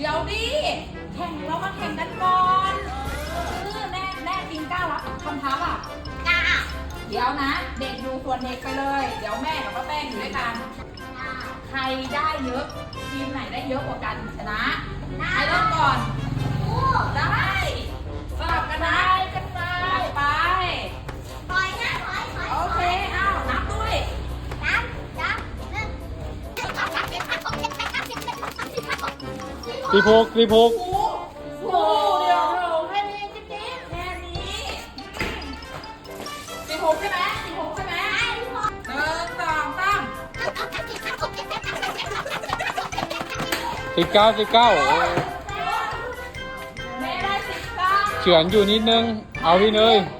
เดี๋ยวดิ แข่งเรามาแข่งกันก่อนคือแน่แน่จริงกล้ารับคำท้าอะก้าเดี๋ยวนะ เด็กดูส่วนเด็กไปเลย เดี๋ยวแม่กับป้าแป้งอยู่ด้วยกัน ใครได้เยอะ ทีมไหนได้เยอะกว่ากันชนะ ใครเริ่มก่อน สี่สิบหกสิบหกโอ้โหโอ้โหเดี๋ยวเดี๋ยวแค่นี้จิ๊บจิ๊บแค่นี้สิบหกใช่ไหมสิบหกใช่ไหมหนึ่งสองสามสิบเก้าสิบเก้าแม่ได้สิบเก้าเฉือนอยู่นิดนึง เอาพี่เนยโ